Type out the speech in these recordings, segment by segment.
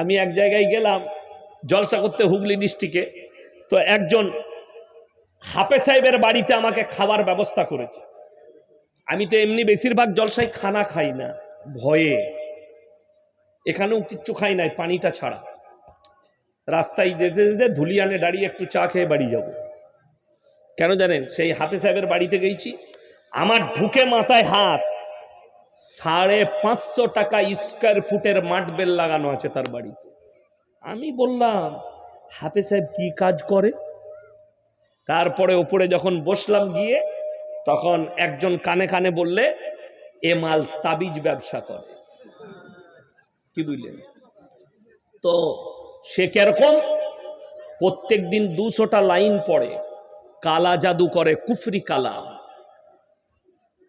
আমি এক জায়গায় গেলাম জলসা করতে হুগলি ডিস্ট্রিক্টে। তো একজন হাফে সাহেবের বাড়িতে আমাকে খাবার ব্যবস্থা করেছে। আমি তো এমনি বেশিরভাগ জলসায় খানা খাই না, ভয়ে। এখানেও কিচ্ছু খাই নাই পানিটা ছাড়া। রাস্তায় যেতে যেতে ধুলিয়ানে দাঁড়িয়ে একটু চা খেয়ে বাড়ি যাব। কেন জানেন, সেই হাফে সাহেবের বাড়িতে গেছি, আমার ঢুকে মাথায় হাত সাড়ে পাঁচশো টাকা স্কোয়ার ফুটের মাঠ বেল লাগানো আছে তার বাড়িতে। আমি বললাম হাফে সাহেব কি কাজ করে? তারপরে ওপরে যখন বসলাম গিয়ে, তখন একজন কানে কানে বললে, এ মাল তাবিজ ব্যবসা করে। কি বুঝলেন? তো সে কেরকম? প্রত্যেক দিন দুশোটা লাইন পড়ে, কালা জাদু করে কুফরি কালাম।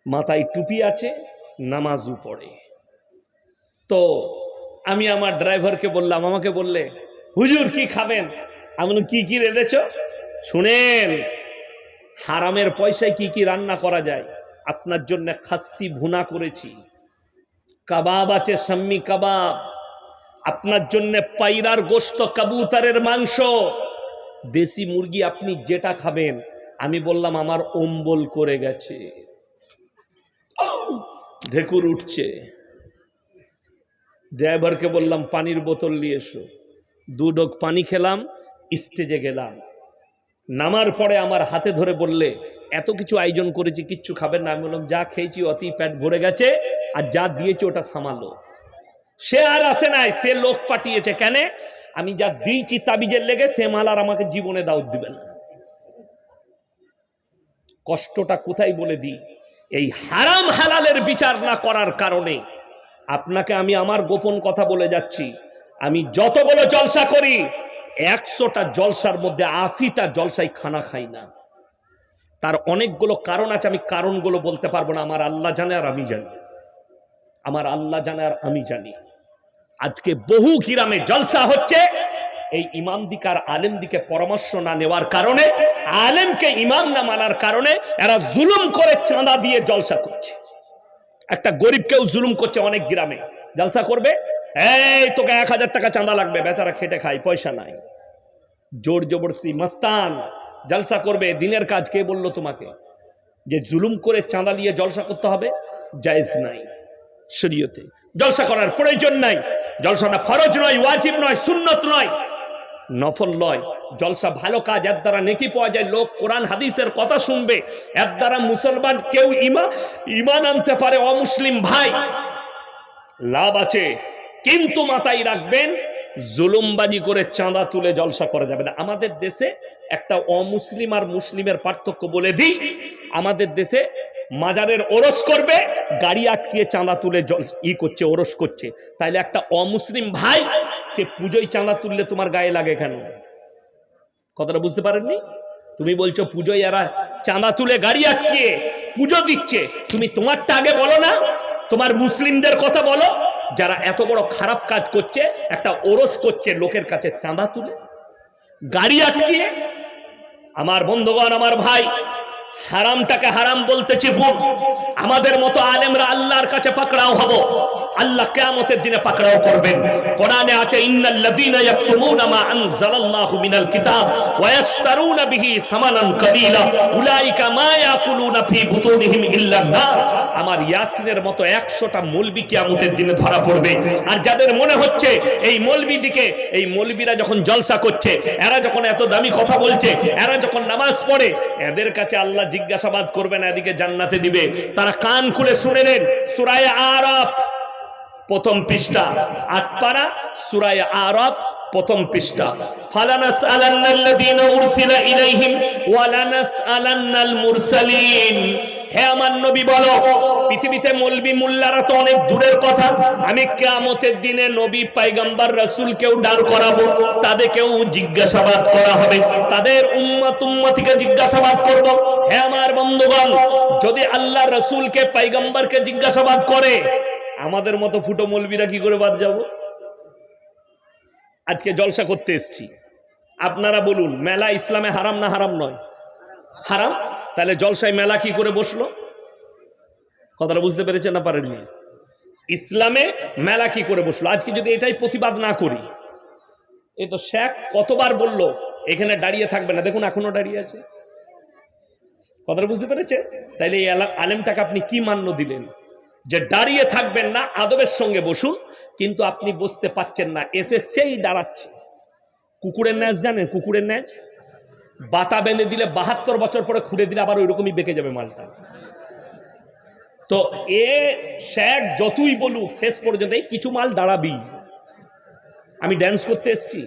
মাথায় টুপি আছে নামাজও পড়ে। তো আমি আমার ড্রাইভারকে বললাম, আমাকে বললে, হুজুর, কি খাবেন? আমি কি কি রেঁধেছ? শুনেন, হারামের পয়সায় কি কি রান্না করা যায়? আপনার জন্য খাসি ভুনা করেছি। কাবাব আছে, সাম্মি কাবাব। আপনার জন্য পাইরার গোস্ত কাবুতারের মাংস। দেশি মুরগি আপনি যেটা খাবেন। আমি বললাম, আমার অম্বল করে গেছে। ঢেকুর উঠছে। ড্রাইভারকে বললাম, পানির বোতল নিয়ে এসো। দু ডোক পানি খেলাম, স্টেজে গেলাম। নামার পরে আমার হাতে ধরে বললে, এত কিছু আয়োজন করেছি, কিচ্ছু খাবেন না। আমি বললাম, যা খেয়েছি, অতি, পেট ভরে গেছে, আর যা দিয়েছি, ওটা সামালো। সে আর আসে নাই, সে লোক পাঠিয়েছে কেন? আমি যা দিয়েছি, তাবিজের লেগে, সে মাল আর আমাকে জীবনে দাউদ দিবে না। কষ্টটা কোথায় বলে দিই? এই হারাম হালালের বিচার না করার কারণে আপনাকে আমি আমার গোপন কথা বলে যাচ্ছি। আমি যতগুলো জলসা করি, একশোটা জলসার মধ্যে আশিটা জলসায় খানা খাই না। তার অনেকগুলো কারণ আছে, আমি কারণগুলো বলতে পারব না। আমার আল্লাহ জানে আর আমি জানি। আমার আল্লাহ জানে আর আমি জানি। আজকে বহু গ্রামে জলসা হচ্ছে এই ইমাম দিকার আলেম দিকে পরামর্শ না নেওয়ার কারণে, আলেমকে ইমাম না মানার কারণে এরা জুলুম করে চাঁদা দিয়ে জলসা করছে। একটা গরিবকেও জুলুম করছে অনেক গ্রামে। জলসা করবে? এই, তোকে এক হাজার টাকা চাঁদা লাগবে, বেচারা খেটে খাই পয়সা নাই। জোর জবরদস্তি, মস্তান, জলসা করবে। দিনের কাজ কে বলল তোমাকে? যে জুলুম করে চাঁদা নিয়ে জলসা করতে হবে? জায়েজ নাই শরীয়তে। জলসা করার প্রয়োজন নাই। জলসাটা ফরজ নয়, ওয়াজিব নয়, সুন্নত নয়। নফল নয় জলসা ভালো কাজ, এর দ্বারা নেকি পাওয়া যায়। লোক কোরআন, হাদিসের কথা শুনবে। এর দ্বারা মুসলমান কেউ ইমা ইমান আনতে পারে, অমুসলিম ভাই। লাভ আছে। কিন্তু মাথায় রাখবেন, জুলুমবাজি করে চাঁদা তুলে জলসা করা যাবে না। আমাদের দেশে একটা অমুসলিম আর মুসলিমের পার্থক্য বলে দিই। আমাদের দেশে মাজারের ওরস করবে, গাড়ি আটকিয়ে চাঁদা তুলে জল ই করছে, ওরস করছে। তাইলে একটা অমুসলিম ভাই সে পুজোয় চাঁদা তুললে তোমার গায়ে লাগে কেন? কথাটা বুঝতে পারেননি? তুমি বলছো, পুজোয় এরা চাঁদা তুলে গাড়ি আটকিয়ে পুজো দিচ্ছে। তুমি তোমারটা আগে বলো না। তোমার মুসলিমদের কথা বলো। যারা এত বড় খারাপ কাজ করছে, একটা ওরস করছে লোকের কাছে চাঁদা তুলে, গাড়ি আটকিয়ে। আমার বন্ধুগণ, আমার ভাই হারামটাকে হারাম বলতেছি বুক আমাদের মতো আলেমরা আল্লাহর কাছে পাকড়াও হব। আল্লাহ কিয়ামতের দিনে পাকড়াও করবেন। কোরআনে আছে ইয়াকতুমুনা মা আনজালাল্লাহু মিনাল কিতাব ওয়া ইয়াশতারুনা বিহি সামানান কালীলা। উলাইকা মা ইয়াকুলুনা ফি বুতুনিহিম ইল্লা নার আমার ইয়াসিনের মতো 100টা মৌলবি কিয়ামতের দিনে ধরা পড়বে। আর যাদের মনে হচ্ছে এই মৌলবি দিকে এই মৌলবিরা যখন জলসা করছে, এরা যখন এত দামি কথা বলছে, এরা যখন নামাজ পড়ে, এদের কাছে আল্লাহ জিজ্ঞাসাবাদ করবে না এদিকে জান্নাতে দিবে। তারা কান খুলে শুনে নেন সুরায় আরব প্রথম পৃষ্ঠা আটপাড়া সুরায় আরব, প্রথম পৃষ্ঠা। ফালানাস আলান্নাল্লাযীনা উরসিলা ইলাইহিম ওয়ালানাস আলান্নাল মুরসালিন। হে আমার নবী বলো, পৃথিবীতে মলবি মুল্লারা তো অনেক দূরের কথা। আমি কিয়ামতের দিনে নবী, পাইগাম্বার, রাসূলকেও দাঁড় করাবো। তাদেরকেও জিজ্ঞাসাবাদ করা হবে। তাদের উম্মত উম্মতিকে জিজ্ঞাসাবাদ করব। হে আমার বন্ধুগণ, যদি আল্লাহ রাসূলকে, পাইগাম্বারকে জিজ্ঞাসাবাদ করে আমাদের মতো ফুটো মলবিরা কি করে বাদ যাব? আজকে জলসা করতে এসছি। আপনারা বলুন, মেলা ইসলামে হারাম না হারাম নয়? হারাম? তাহলে জলসায় মেলা কি করে বসল? কথাটা বুঝতে পেরেছেন না পারেননি? ইসলামে মেলা কি করে বসল? আজকে যদি এটাই প্রতিবাদ না করি, এ তো শেখ কতবার বলল, এখানে দাঁড়িয়ে থাকবে না। দেখুন, এখনও দাঁড়িয়ে আছে। কথাটা বুঝতে পেরেছেন? তাইলে এই আলা- আলেমটাকে আপনি কি মান্য দিলেন? যে দাঁড়িয়ে থাকবেন না, আদবের সঙ্গে বসুন, কিন্তু আপনি বসতে পাচ্ছেন না। এসে সেই দাঁড়াচ্ছে। কুকুরের ন্যাচ জানেন? কুকুরের ন্যাচ বাতা বেঁধে দিলে বাহাত্তর বছর পরে খুঁড়ে দিলে আবার ওইরকমই বেঁকে যাবে মালটা। তো এ শেখ যতই বলুক, শেষ পর্যন্ত এই কিছু মাল দাঁড়াবি আমি ড্যান্স করতে এসেছি।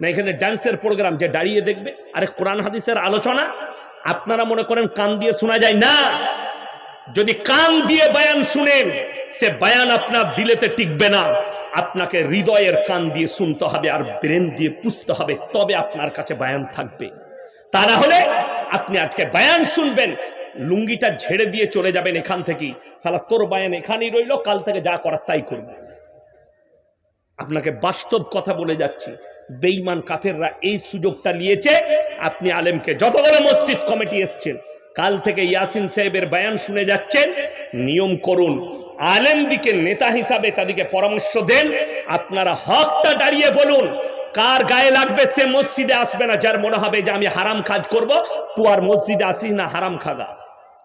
না, এখানে ড্যান্সের প্রোগ্রাম যে দাঁড়িয়ে দেখবে। আরে কোরআন হাদিসের আলোচনা, আপনারা মনে করেন কান দিয়ে শোনা যায় না। যদি কান দিয়ে বায়ান শুনেন, সে বায়ান আপনার দিলেতে টিকবে না। আপনাকে হৃদয়ের কান দিয়ে শুনতে হবে আর ব্রেন দিয়ে পুষতে হবে, তবে আপনার কাছে বায়ান থাকবে। তা না হলে আপনি আজকে বায়ান শুনবেন, লুঙ্গিটা ঝেড়ে দিয়ে চলে যাবেন এখান থেকেই সালা তোর বায়ান এখানেই রইল, কাল থেকে যা করার তাই করবে। আপনাকে বাস্তব কথা বলে যাচ্ছি। বেঈমান কাফেররা এই সুযোগটা নিয়েছে, আপনি আলেমকে যতগুলো মসজিদ কমিটি এসছেন কাল থেকে ইয়াসিন সাহেবের বয়ান শুনে যাচ্ছেন, নিয়ম করুন, আলেম দিকে নেতা হিসাবে তাদেরকে পরামর্শ দেন, আপনারা হকটা দাঁড়িয়ে বলুন, কার গায়ে লাগবে সে মসজিদে আসবে না, যার মনে হবে যে আমি হারাম কাজ করব তুই আর মসজিদে আসিস না, হারাম খাগা।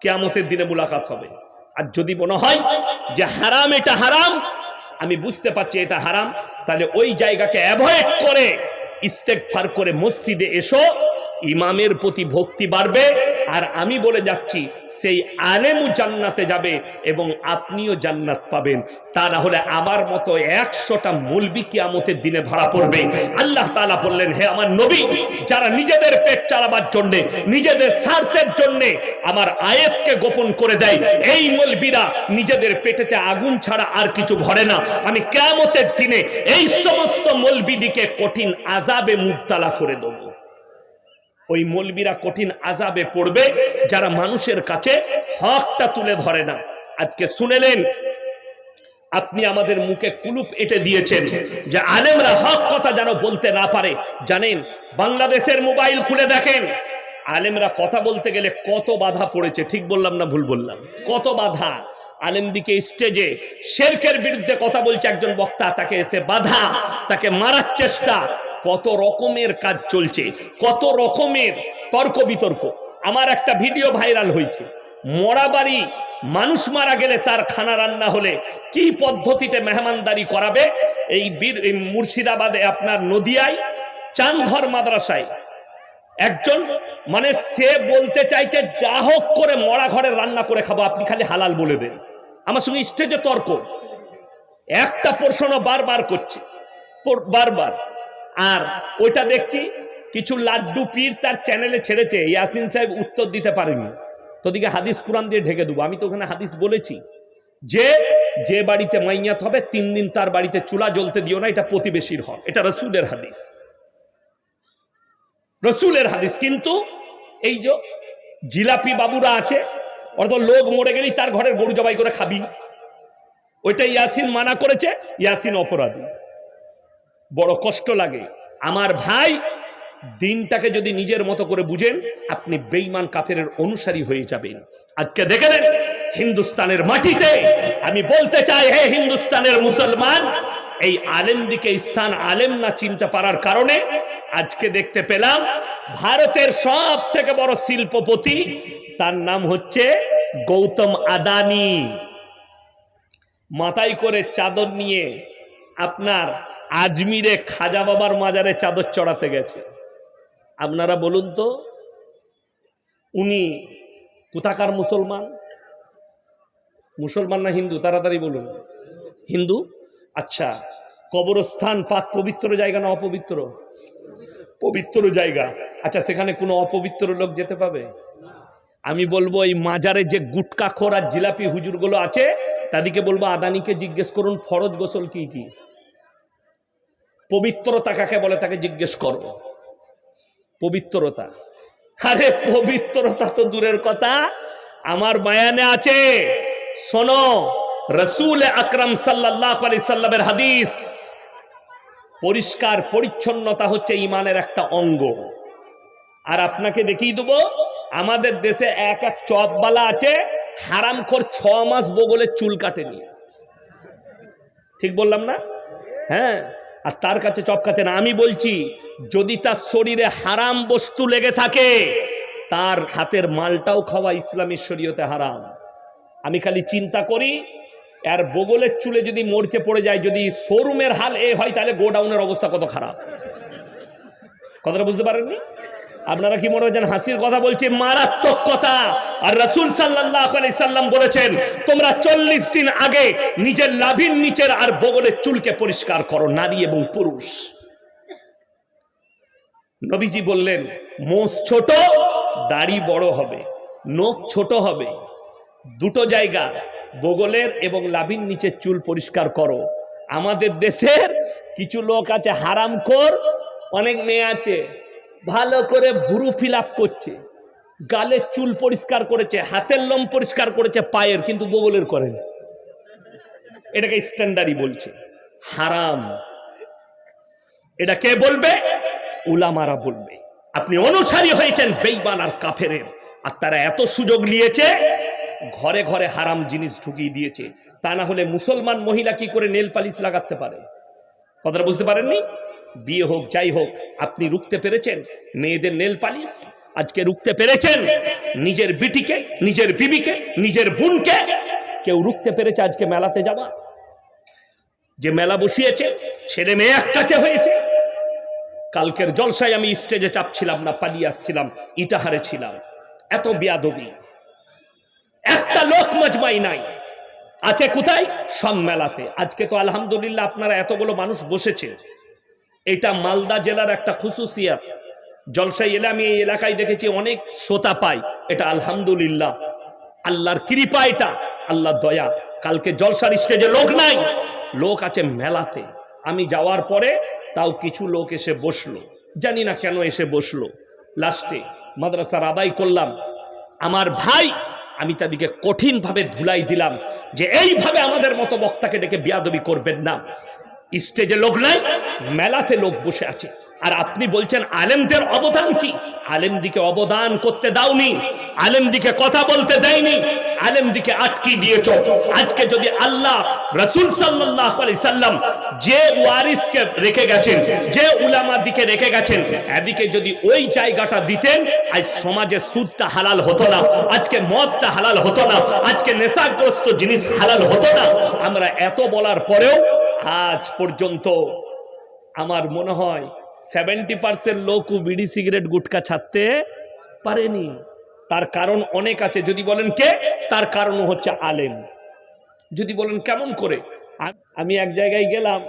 কেয়ামতের দিনে মুলাকাত হবে। আর যদি মনে হয় যে হারাম, এটা হারাম, আমি বুঝতে পারছি এটা হারাম, তাহলে ওই জায়গাকে অ্যাভয়েড করে ইস্তেক ফার করে মসজিদে এসো ইমামের প্রতি ভক্তি বাড়বে। আর আমি বলে যাচ্ছি, সেই আলেমও জান্নাতে যাবে এবং আপনিও জান্নাত পাবেন। তা না হলে আমার মতো একশোটা মলবি কিয়ামতের দিনে ধরা পড়বে। আল্লাহ তাআলা বললেন, হে আমার নবী, যারা নিজেদের পেট চালাবার জন্যে, নিজেদের স্বার্থের জন্যে আমার আয়াতকে গোপন করে দেয়, এই মলবিরা নিজেদের পেটেতে আগুন ছাড়া আর কিছু ভরে না। আমি কেয়ামতের দিনে এই সমস্ত মলবিদিকে কঠিন আজাবে মুক্তালা করে দেবো। ওই মলবিরা কঠিন আজাবে পড়বে, যারা মানুষের কাছে হকটা তুলে ধরে না। আজকে শুনেলেন, আপনি আমাদের মুখে কুলুপ এঁটে দিয়েছেন যে আলেমরা হক কথা যেন বলতে না পারে। জানেন, বাংলাদেশের মোবাইল খুলে দেখেন, আলেমরা কথা বলতে গেলে কত বাধা পড়েছে, ঠিক বললাম না ভুল বললাম? কত বাধা? আলেম দিকে স্টেজে শেরকের বিরুদ্ধে কথা বলছে একজন বক্তা, তাকে এসে বাধা, তাকে মারার চেষ্টা কত রকমের কাজ চলছে, কত রকমের তর্ক বিতর্ক। আমার একটা ভিডিও ভাইরাল হয়েছে। মরাবাড়ি মানুষ মারা গেলে তার খানা রান্না হলে কি পদ্ধতিতে মেহমানদারি করাবে? এই বীর মুর্শিদাবাদে আপনার নদিয়ায় চানঘর মাদ্রাসায় একজন মানে সে বলতে চাইছে, যা হোক করে মরা ঘরে রান্না করে খাব, আপনি খালি হালাল বলে দেন। আমার সঙ্গে স্টেজে তর্ক। একটা প্রশ্ন বারবার করছে। বারবার। আর ওইটা দেখছি কিছু লাড্ডু পীর তার চ্যানেলে ছেড়েছে, ইয়াসিন সাহেব উত্তর দিতে পারেনি। তোদিকে হাদিস কোরআন দিয়ে ঢেকে দেবো, আমি তো ওখানে হাদিস বলেছি। যে যে বাড়িতে মাইয়াত হবে, তিন দিন তার বাড়িতে চুলা জ্বলতে দিও না, এটা প্রতিবেশীর হক, এটা রসুলের হাদিস। রসুলের হাদিস, কিন্তু এই যে জিলাপি বাবুরা আছে অর্থ লোক মরে গেলেই তার ঘরের গরু জবাই করে খাবি। ওইটা ইয়াসিন মানা করেছে, ইয়াসিন অপরাধী। বড় কষ্ট লাগে। আমার ভাই দিনটাকে যদি নিজের মতো করে বুঝেন, আপনি বেইমান কাফের অনুসারী হয়ে যাবেন। আজকে দেখেন হিন্দুস্তানের মাটিতে আমি বলতে চাই, হে হিন্দুস্তানের মুসলমান, এই আলেম দিকে স্থান আলেম না চিনতে পারার কারণে আজকে দেখতে পেলাম, ভারতের সব থেকে বড় শিল্পপতি, তার নাম হচ্ছে গৌতম আদানি। মাথায় করে চাদর নিয়ে আপনার আজমিরে খাজা বাবার মাজারে চাদর চড়াতে গেছে। আপনারা বলুন তো, উনি কোথাকার মুসলমান? মুসলমান না হিন্দু? তাড়াতাড়ি বলুন। হিন্দু? আচ্ছা কবরস্থান পাক পবিত্র জায়গা না অপবিত্র? পবিত্র জায়গা। আচ্ছা সেখানে কোনো অপবিত্র লোক যেতে পাবে? আমি বলব, এই মাজারে যে গুটকা খোর আর জিলাপি হুজুরগুলো আছে, তাদেরকে বলব, আদানিকে জিজ্ঞেস করুন, ফরজ গোসল কি কি? পবিত্রতা কাকে বলে তাকে জিজ্ঞেস করো। পবিত্রতা। আরে, পবিত্রতা তো দূরের কথা। আমার বায়ানে আছে, শোনো, রসুল আকরম সাল্লাহ আলি সাল্লামের হাদিস। পরিষ্কার পরিচ্ছন্নতা হচ্ছে ইমানের একটা অঙ্গ। আর আপনাকে দেখিয়ে দেবো, আমাদের দেশে এক এক চপবালা আছে, হারামখোর ছ মাস বগলের চুল কাটেনি। ঠিক বললাম না? হ্যাঁ? আর তার কাছে চপকাচ্ছে না। আমি বলছি, যদি তার শরীরে হারাম বস্তু লেগে থাকে, তার হাতের মালটাও খাওয়া ইসলামী শরীয়তে হারাম। আমি খালি চিন্তা করি আর বগলের চুলে যদি মরচে পড়ে যায়, যদি শোরুমের হাল এ হয়, তাহলে গোডাউনের অবস্থা কত খারাপ। কথাটা বুঝতে পারেননি? আপনারা কি মনে হচ্ছেন হাসির কথা বলছি? মারাত্মক কথা। আর রসুল সাল্লাহ সাল্লাম বলেছেন, তোমরা চল্লিশ দিন আগে নিজের লাভির নিচের আর বগলের চুলকে পরিষ্কার করো, নারী এবং পুরুষ। নবীজি বললেন, মোষ ছোট, দাড়ি বড় হবে, নখ ছোট হবে। দুটো জায়গা, বগলের এবং লাভির নিচে চুল পরিষ্কার করো। আমাদের দেশের কিছু লোক আছে হারামখোর, অনেক মেয়ে আছে ভালো করে ভুরু ফিল করছে। গালের চুল পরিষ্কার করেছে, হাতের লোম পরিষ্কার করেছে, পায়ের, কিন্তু বগলের করেন। এটাকে স্ট্যান্ডার্ডই বলছে। হারাম। এটা কে বলবে? উলামারা বলবে। আপনি অনুসারী হয়েছেন বেইমান আর কাফেরের। আর তারা এত সুযোগ নিয়েছে, ঘরে ঘরে হারাম জিনিস ঢুকিয়ে দিয়েছে। তা না হলে মুসলমান মহিলা কি করে নেল পালিশ লাগাতে পারে? কথাটা বুঝতে পারেননি? বিয়ে হোক, যাই হোক, আপনি রুখতে পেরেছেন? মেয়েদের নেল পালিশ? আজকে রুখতে পেরেছেন? নিজের বিটিকে, নিজের বিবিকে, নিজের বোনকে? কেউ রুখতে পেরেছে আজকে মেলাতে যাওয়া? যে মেলা বসিয়েছে, ছেলে মেয়ে এক কাছে হয়েছে। কালকের জলসায় আমি স্টেজে চাপছিলাম না, পালিয়ে আসছিলাম, ইটাহারে ছিলাম। এত বিয়াদবি। একটা লোক মজমাই নাই। আছে কোথায়? মেলাতে আজকে তো আলহামদুলিল্লাহ আপনারা এতগুলো মানুষ বসেছে। এটা মালদা জেলার একটা খুশুসিয়াত জলসাই এলে আমি এই এলাকায় দেখেছি অনেক শ্রোতা পাই। এটা আলহামদুলিল্লাহ। আল্লাহর কৃপা এটা, আল্লাহর দয়া। কালকে জলসার স্টেজে লোক নাই, লোক আছে মেলাতে। আমি যাওয়ার পরে তাও কিছু লোক এসে বসল। জানি না কেন এসে বসল। লাস্টে মাদ্রাসার আদায় করলাম। আমার ভাই আমি তাদেরকে কঠিনভাবে ধুলাই দিলাম যে এইভাবে আমাদের মতো বক্তাকে ডেকে বিয়াদবি করবেন না। স্টেজে লোক নাই, মেলাতে লোক বসে আছে। আর আপনি বলছেন, আলেমদের অবদান কি? আলেম দিকে অবদান করতে দাওনি আলেম দিকে কথা বলতে দেয়নি আলেম দিকে আটকি দিয়েছ। আজকে যদি আল্লাহ, রসুল সাল্লাম যে ওয়ারিসকে রেখে গেছেন, যে উলামার দিকে রেখে গেছেন, এদিকে যদি ওই জায়গাটা দিতেন, আজ সমাজে সুদটা হালাল হতো না, আজকে মদটা হালাল হতো না, আজকে নেশাগ্রস্ত জিনিস হালাল হতো না, আমরা এত বলার পরেও আজ পর্যন্ত আমার মনে হয় সেভেন্টি পার্সেন্ট লোকও বিড়ি সিগারেট গুটকা ছাড়তে পারেনি। তার কারণ অনেক আছে। যদি বলেন কে? তার কারণ হচ্ছে আলেম। যদি বলেন কেমন করে? আমি এক জায়গায় গেলাম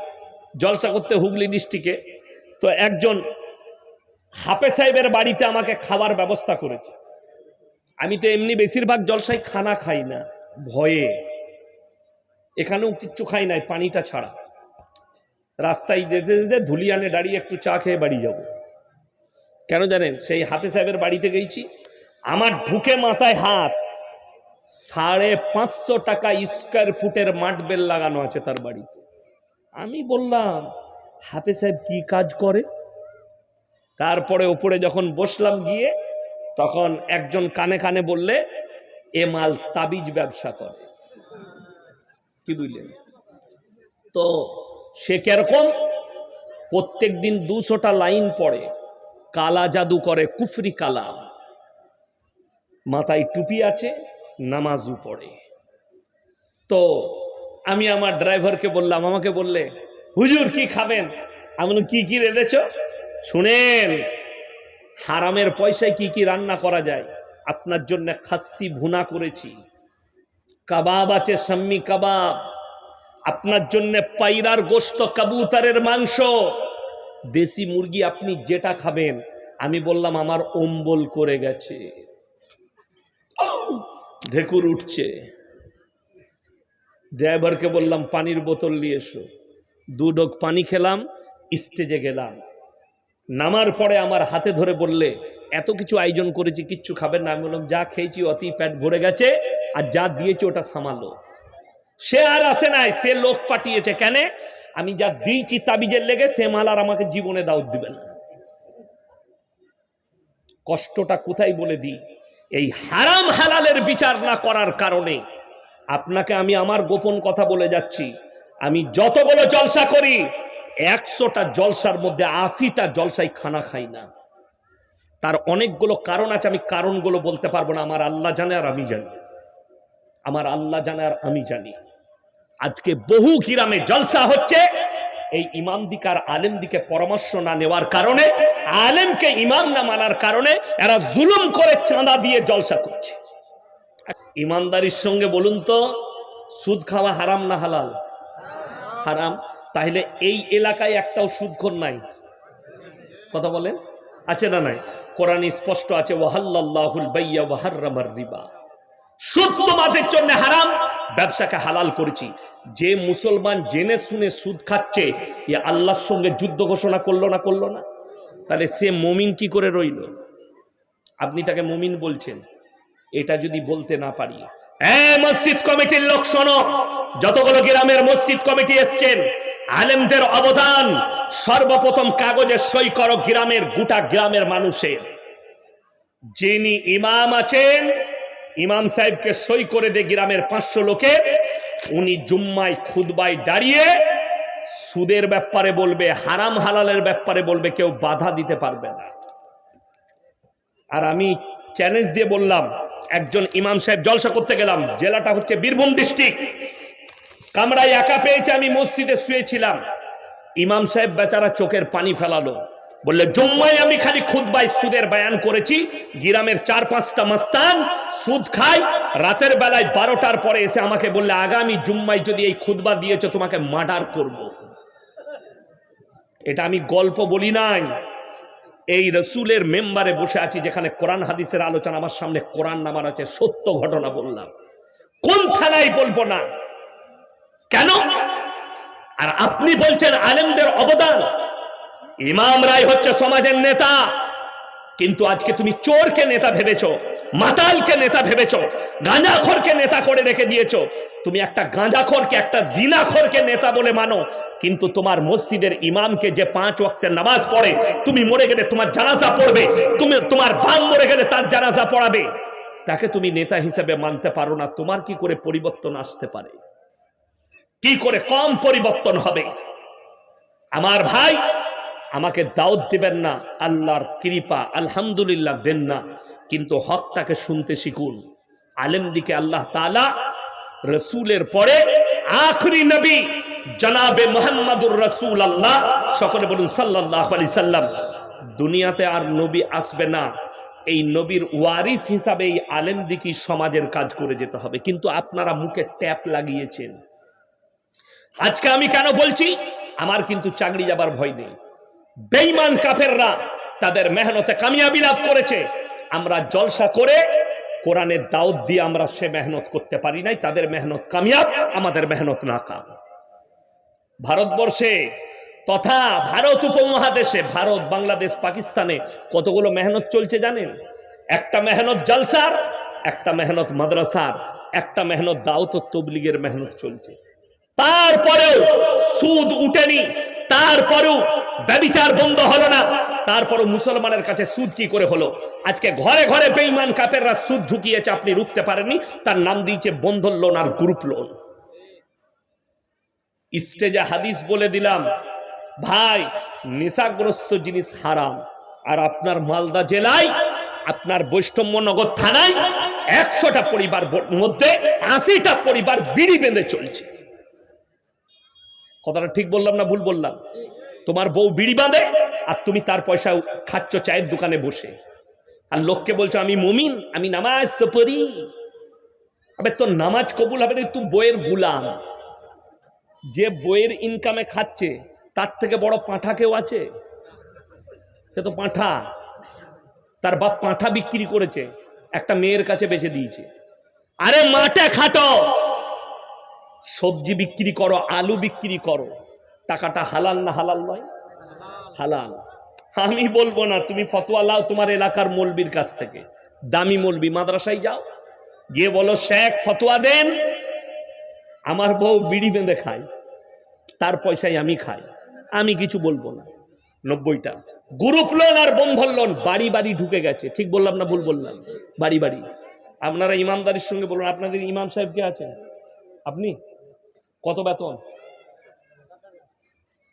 জলসা করতে হুগলি ডিস্ট্রিক্টে তো একজন হাফে সাহেবের বাড়িতে আমাকে খাবার ব্যবস্থা করেছে। আমি তো এমনি বেশিরভাগ জলসায় খানা খাই না, ভয়ে। এখানেও কিচ্ছু খাই নাই, পানিটা ছাড়া। রাস্তায় যেতে যেতে ধুলিয়ানে দাঁড়িয়ে একটু চা খেয়ে বাড়ি যাব। কেন জানেন? সেই হাফে সাহেবের বাড়িতে গেছি। আমার ঢুকে মাথায় হাত। সাড়ে পাঁচশো টাকা স্কোয়ার ফুটের মাঠ বেল লাগানো আছে তার বাড়িতে। আমি বললাম হাফে সাহেব কি কাজ করে? তারপরে ওপরে যখন বসলাম গিয়ে, তখন একজন কানে কানে বললে, এ মাল তাবিজ ব্যবসা করে। কি বুঝলেন? তো সে কীরকম? প্রত্যেক দিন দুশোটা লাইন পড়ে, কালা জাদু করে কুফরি কালাম। মাথায় টুপি আছে, নামাজও পড়ে। তো আমি আমার ড্রাইভারকে বললাম, আমাকে বললে, হুজুর, কি খাবেন? আমি কি কি রেঁধেছ? শুনেন, হারামের পয়সায় কি কি রান্না করা যায়? আপনার জন্য খাসি ভুনা করেছি। কাবাব আছে, সাম্মি কাবাব। আপনার জন্য পাইরার গোস্ত, কাবুতারের মাংস। দেশি মুরগি আপনি যেটা খাবেন, আমি বললাম আমার অম্বল করে গেছে। ঢেকুর উঠছে। ড্রাইভারকে বললাম, পানির বোতল নিয়ে এসো। দু ডোক পানি খেলাম, স্টেজে গেলাম। নামার পরে আমার হাতে ধরে বললে, এত কিছু আয়োজন করেছি, কিচ্ছু খাবেন না। আমি বললাম, যা খেয়েছি অতি পেট ভরে গেছে, আর যা দিয়েছি ওটা সামালো। সে আর আসে নাই, সে লোক পাঠিয়েছে কেন? আমি যা দিয়েছি তাবিজের লেগে, সে মাল আর আমাকে জীবনে দাওয়াত দিবে না। কষ্টটা কোথায় বলে দিই? এই হারাম হালালের বিচার না করার কারণে আপনাকে আমি আমার গোপন কথা বলে যাচ্ছি। আমি যতগুলো জলসা করি, একশোটা জলসার মধ্যে আশিটা জলসায় খানা খাই না। তার অনেকগুলো কারণ আছে, আমি কারণগুলো বলতে পারব না। আমার আল্লাহ জানে আর আমি জানি। আমার আল্লাহ জানে আর আমি জানি। আজকে বহু গ্রামে জলসা হচ্ছে। এই ইমাম দিকে আর আলেম দিকে পরামর্শ না নেওয়ার কারণে, আলেমকে ইমাম না মানার কারণে এরা জুলুম করে চাঁদা দিয়ে জলসা করছে। ইমানদারির সঙ্গে বলুন তো, সুদ খাওয়া হারাম না হালাল? হারাম। তাহলে এই এলাকায় একটাও সুদখোর নাই। কথা বলেন? আছে না নাই? কোরআন স্পষ্ট আছে ওয়াহাল্লাহুল বাইয়া ওয়াহার্রামার রিবা। সুদ তোমাদের জন্য হারাম ব্যবসাকে হালাল করেছি। যে মুসলমান জেনে শুনে সুদ খাচ্ছে, এ আল্লাহর সঙ্গে যুদ্ধ ঘোষণা করল না করল না? তাহলে সে মমিন কি করে রইল? আপনি তাকে মমিন বলছেন। এটা যদি বলতে না পারি। এ মসজিদ কমিটির লোক, শোনো। যতগুলো গ্রামের মসজিদ কমিটি এসছেন, আলেমদের অবদান সর্বপ্রথম কাগজে সই করো গ্রামের, গোটা গ্রামের মানুষের। যিনি ইমাম আছেন ইমাম সাহেবকে সই করে দে গ্রামের পাঁচশো লোকে। উনি জুম্মায় খুদবায় দাঁড়িয়ে সুদের ব্যাপারে বলবে, হারাম হালালের ব্যাপারে বলবে, কেউ বাধা দিতে পারবে না। আর আমি চ্যালেঞ্জ দিয়ে বললাম, একজন ইমাম সাহেব জলসা করতে গেলাম, জেলাটা হচ্ছে বীরভূম ডিস্ট্রিক্ট কামরায় একা পেয়েছে, আমি মসজিদে শুয়েছিলাম। ইমাম সাহেব বেচারা চোখের পানি ফেলালো। বললে, জম্মায় আমি খালি খুদবাই সুদের বায়ান করেছি, গ্রামের চার পাঁচটা মাস্তান, সুদ খাই, রাতের বেলায় বারোটার পরে এসে আমাকে বললে, আগামী জুম্মায় যদি এই খুদবা দিয়েছ, তোমাকে মার্ডার করব। এটা আমি গল্প বলি নাই। এই রসুলের মেম্বারে বসে আছি, যেখানে কোরআন হাদিসের আলোচনা, আমার সামনে কোরআন নামার আছে, সত্য ঘটনা বললাম। কোন থানায় বলব না? কেন? আর আপনি বলছেন আলেমদের অবদান। ইমাম রায় হচ্ছে সমাজের নেতা। কিন্তু আজকে তুমি চোরকে নেতা ভেবেছো, মাতালকে নেতা ভেবেছো, গাঁজাখোরকে নেতা করে রেখে দিয়েছ। তুমি একটা গাঁজাখোরকে, একটা জিনাখোরকে নেতা বলে মানো, কিন্তু তোমার মসজিদের ইমামকে যে পাঁচ ওয়াক্তের নামাজ পড়ে, তুমি মরে গেলে তোমার জানাজা পড়বে, তুমি, তোমার বাম মরে গেলে তার জানাজা পড়াবে। তাকে তুমি নেতা হিসেবে মানতে পারো না, তোমার কি করে পরিবর্তন আসতে পারে? কি করে কম পরিবর্তন হবে? আমার ভাই আমাকে দাওয়াত দিবেন না, আল্লাহর কৃপা, আলহামদুলিল্লাহ দেন না। কিন্তু হকটাকে শুনতে শিখুন। আলেম দিকে আল্লাহ তালা রসুলের পরে আখরি নবী জনাবে মোহাম্মদুর রসুল আল্লাহ সকলে বলুন সাল্লাহ আলি সাল্লাম, দুনিয়াতে আর নবী আসবে না। এই নবীর ওয়ারিস হিসাবে এই আলেম দিকে সমাজের কাজ করে যেতে হবে। কিন্তু আপনারা মুখে ট্যাপ লাগিয়েছেন। আজকে আমি কেন বলছি? আমার কিন্তু চাকরি যাবার ভয় নেই। বেইমান কাফেররা তাদের মেহনতে কামিয়াবি লাভ করেছে। আমরা জলসা করে কোরআনের দাউদ দিয়ে আমরা সে মেহনত করতে পারি নাই। তাদের মেহনত কামিয়াব, আমাদের মেহনত না কাম ভারতবর্ষে তথা ভারত উপমহাদেশে, ভারত, বাংলাদেশ, পাকিস্তানে কতগুলো মেহনত চলছে জানেন? একটা মেহনত জলসার, একটা মেহনত মাদ্রাসার, একটা মেহনত দাউত ও তবলিগের মেহনত চলছে। তারপরেও সুদ উঠেনি, তারপরেও ব্যবিচার বন্ধ হলো না, তারপরও মুসলমানের কাছে সুদ কি করে হলো? আজকে ঘরে ঘরে বেইমান কাপেররা সুদ ঢুকিয়েছে, আপনি রুখতে পারেননি, তার নাম দিয়েছে বন্ধন লোন আর গ্রুপ লোন। স্টেজে হাদিস বলে দিলাম, ভাই, নেশাগ্রস্ত জিনিস হারাম, আর আপনার মালদা জেলায়, আপনার বৈষ্ণবনগর থানায় একশোটা পরিবার মধ্যে আশিটা পরিবার বিড়ি বেঁধে চলছে। কথাটা ঠিক বললাম না ভুল বললাম? তোমার বউ বিড়ি বাঁধে আর তুমি তার পয়সা খাচ্ছ চায়ের দোকানে বসে। আর লোককে বলছো আমি মমিন আমি নামাজ তো পড়ি। আবে তোর নামাজ কবুল হবে না তুই বইয়ের গুলাম। যে বইয়ের ইনকামে খাচ্ছে তার থেকে বড় পাঁঠা কেউ আছে? সে তো পাঁঠা। তার বাপ পাঁঠা বিক্রি করেছে একটা মেয়ের কাছে বেচে দিয়েছে। আরে মাঠে খাটো! সবজি বিক্রি করো, আলু বিক্রি করো। টাকাটা হালাল না হালাল নয়? হালাল। আমি বলব না, তুমি ফতোয়া লাও তোমার এলাকার মলবির কাছ থেকে। দামি মলবি, মাদ্রাসায় যাও। গিয়ে বলো, শেখ, ফতোয়া দেন। আমার বউ বিড়ি বেঁধে খায়, তার পয়সায় আমি খাই। আমি কিছু বলব না। নব্বইটা। গ্রুপ লোন আর বন্ধন লোন বাড়ি বাড়ি ঢুকে গেছে। ঠিক বললাম না ভুল বললাম? বাড়ি বাড়ি। আপনারা ইমামদারির সঙ্গে বলুন, আপনাদের ইমাম সাহেব কে আছেন? আপনি? কত বেতন?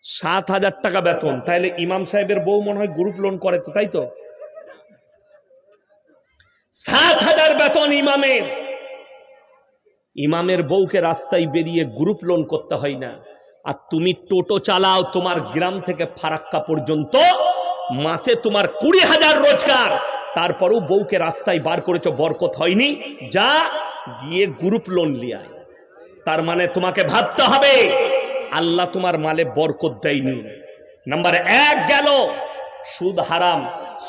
সাত হাজার টাকা বেতন। তাহলে ইমাম সাহেবের বউ মনে হয় গ্রুপ লোন করে তো, তাই তো? সাত হাজার বেতন ইমামের। ইমামের বউকে রাস্তায় বেরিয়ে গ্রুপ লোন করতে হয় না। আর তুমি টোটো চালাও তোমার গ্রাম থেকে ফারাক্কা পর্যন্ত, মাসে তোমার কুড়ি হাজার রোজগার। তারপরেও বউকে রাস্তায় বার করেছ, বরকত হয়নি। যা, গিয়ে গ্রুপ লোন লিয়ায়। তার মানে তোমাকে ভাবতে হবে, আল্লাহ তোমার মালে বরকত দেয়নি। নাম্বার এক গেল, সুদ হারাম,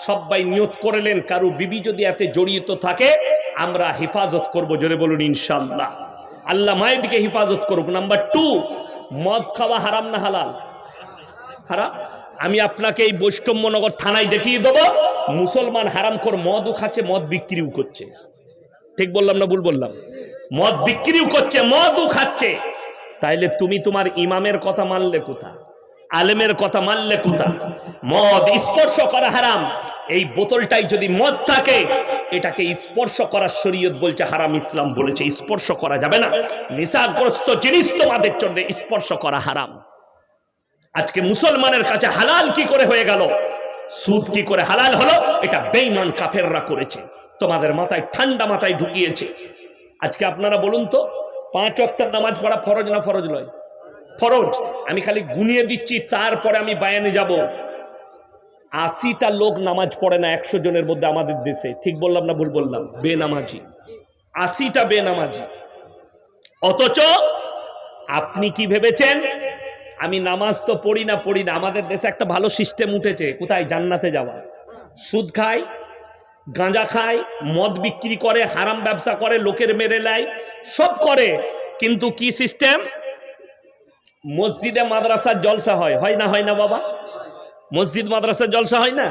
সবাই নিয়ত করলেন কারও বিবি যদি এতে জড়িত থাকে, আমরা হেফাজত করব, জোরে বলুন ইনশাল্লাহ আল্লাহ মায়ের দিকে হেফাজত করুক। নাম্বার টু, মদ খাওয়া হারাম না হালাল? হারাম? আমি আপনাকে এই বৈষ্ণবনগর থানায় দেখিয়ে দেবো, মুসলমান হারাম হারামখোর মদও খাচ্ছে, মদ বিক্রিও করছে। ঠিক বললাম না ভুল বললাম? মদ বিক্রিও করছে, মদও খাচ্ছে। তাইলে তুমি তোমার ইমামের কথা মানলে কোথা আলেমের কথা মানলে কোথা মদ স্পর্শ করা হারাম। এই বোতলটাই যদি মদ থাকে, এটাকে স্পর্শ করার শরীয়ত বলছে হারাম, ইসলাম বলেছে স্পর্শ করা যাবে না। নিশাগ্রস্ত জিনিস তোমাদের জন্য স্পর্শ করা হারাম। আজকে মুসলমানের কাছে হালাল কি করে হয়ে গেল? সুদ কি করে হালাল হলো? এটা বেইমান কাফেররা করেছে। তোমাদের মাথায় ঠান্ডা মাথায় ঢুকিয়েছে। আজকে আপনারা বলুন তো, পাঁচ অক্টার নামাজ পড়া ফরজ না ফরজ নয়? ফরজ। আমি খালি গুনিয়ে দিচ্ছি, তারপরে আমি বায়ানে যাব। আশিটা লোক নামাজ পড়ে না, একশো জনের মধ্যে আমাদের দেশে। ঠিক বললাম না ভুল বললাম? বেনামাজি। আশিটা বেনামাজি। অথচ আপনি কি ভেবেছেন? আমি নামাজ তো পড়ি না পড়ি না। আমাদের দেশে একটা ভালো সিস্টেম উঠেছে। কোথায়? জান্নাতে যাওয়া। সুদ খায় গাঁজা খায়, মদ বিক্রি করে, হারাম ব্যবসা করে, লোকের মেরে নেয়, সব করে। কিন্তু কি সিস্টেম মসজিদে মাদ্রাসার জলসা হয়। হয় না হয় না বাবা? মসজিদ, মাদ্রাসার জলসা হয় না?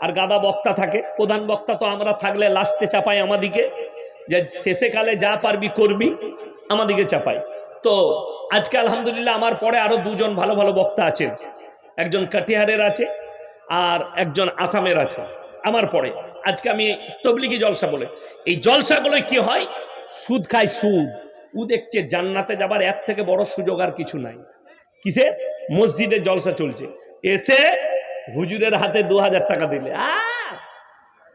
আর গাদা বক্তা থাকে। প্রধান বক্তা তো আমরা থাকলে লাস্টে চাপাই আমাদিকে। যে শেষে কালে যা পারবি করবি, আমাদিকে চাপাই তো আজকে আলহামদুলিল্লাহ আমার পরে আরও দুজন ভালো ভালো বক্তা আছেন। একজন কাটিহারের আছে আর একজন আসামের আছে। আমার পরে। আজকে আমি তবলিগি জলসা বলে। এই জলসাগুলোয় কি হয়? সুদ খায় সুদ। উ দেখছে জান্নাতে যাবার এর থেকে বড় সুযোগ আর কিছু নাই। কিসে মসজিদে জলসা চলছে। এসে হুজুরের হাতে দু হাজার টাকা দিলে।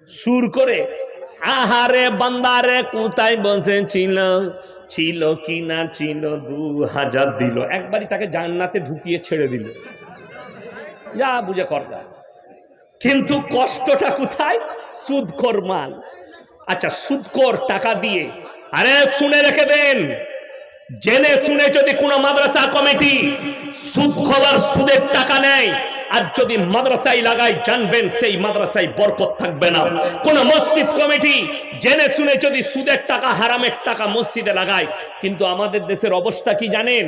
সুর করে, আহারে বান্দারে কোথায় বসেছিল ছিল? কি না ছিল? দু হাজার দিল। একবারই তাকে জান্নাতে ঢুকিয়ে ছেড়ে দিল। যা বুঝে কর যা। কিন্তু কষ্টটা কোথায়? সুদকর মাল। আচ্ছা সুদকর টাকা দিয়ে। আরে, শুনে রেখে দেন। জেনে শুনে যদি কোনো মাদ্রাসা কমিটি সুদ খাবার সুদের টাকা নেয়, আর যদি মাদ্রাসায় লাগায়, জানবেন সেই মাদ্রাসায় বরকত থাকবে না। কোন মসজিদ কমিটি জেনে শুনে যদি সুদের টাকা, হারামের টাকা মসজিদে লাগায়, কিন্তু আমাদের দেশের অবস্থা কি জানেন?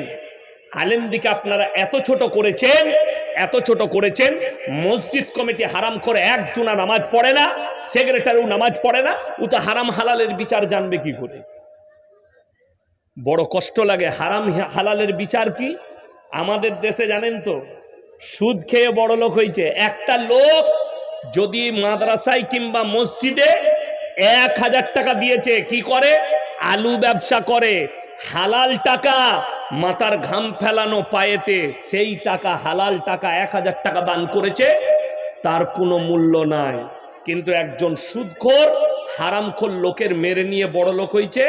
আলেমদিকে আপনারা এত ছোট করেছেন এত ছোট করেছেন, মসজিদ কমিটি হারাম করে এক একজনা নামাজ পড়ে না, সেক্রেটারিও নামাজ পড়ে না, ও তো হারাম হালালের বিচার জানবে কি করে? বড় কষ্ট লাগে, হারাম হালালের বিচার কি? আমাদের দেশে জানেন তো, সুদ খেয়ে বড় লোক হয়েছে একটা লোক যদি মাদ্রাসায় কিংবা মসজিদে এক হাজার টাকা দিয়েছে, কি করে? আলু ব্যবসা করে, হালাল টাকা, মাথার ঘাম ফেলানো পায়েতে সেই টাকা, হালাল টাকা এক হাজার টাকা দান করেছে, তার কোনো মূল্য নাই। কিন্তু একজন সুদখোর, হারামখোর লোকের মেরে নিয়ে বড় লোক হয়েছে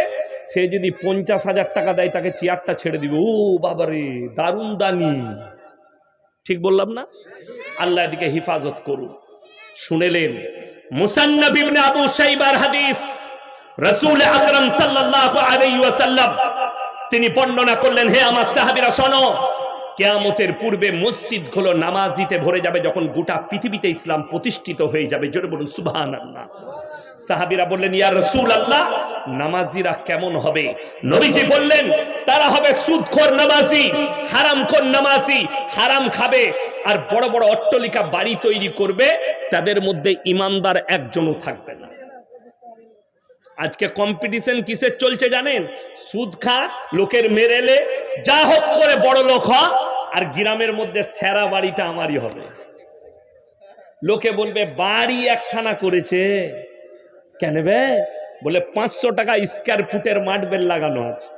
সে যদি পঞ্চাশ হাজার টাকা দেয়, তাকে চেয়ারটা ছেড়ে দিবে। ও বাবারে, দারুণ দানি। ঠিক বললাম না? আল্লাহ এদিকে হিফাজত করুন শুনেলেন মুসান্নব ইবনে আবু শাইবার হাদিস। রাসূল আকরাম ওয়াসাল্লাম, তিনি বর্ণনা করলেন, হে আমার সাহাবীরা, শোনো, কেয়ামতের পূর্বে মসজিদগুলো নামাজিতে ভরে যাবে যখন গোটা পৃথিবীতে ইসলাম প্রতিষ্ঠিত হয়ে যাবে। জোরে বলুন, সুবহানাল্লাহ। সাহাবীরা বললেন, ইয়া রাসূল আল্লাহ নামাজিরা কেমন হবে? নবীজি বললেন, তারা হবে সুদখোর নামাজি, হারামখোর নামাজি, হারাম খাবে, আর বড় বড় অট্টলিকা বাড়ি তৈরি করবে, তাদের মধ্যে ইমানদার একজনও থাকবে না। আজকে কম্পিটিশন কিসের চলছে জানেন? সুদ খা, লোকের মেরেলে, যা হোক করে বড় লোক হ, আর গ্রামের মধ্যে সেরা বাড়িটা আমারই হবে। লোকে বলবে, বাড়ি একখানা করেছে। কেন বে? বলে, পাঁচশো টাকা স্কোয়ার ফুটের মাঠ বেল লাগানো আছে।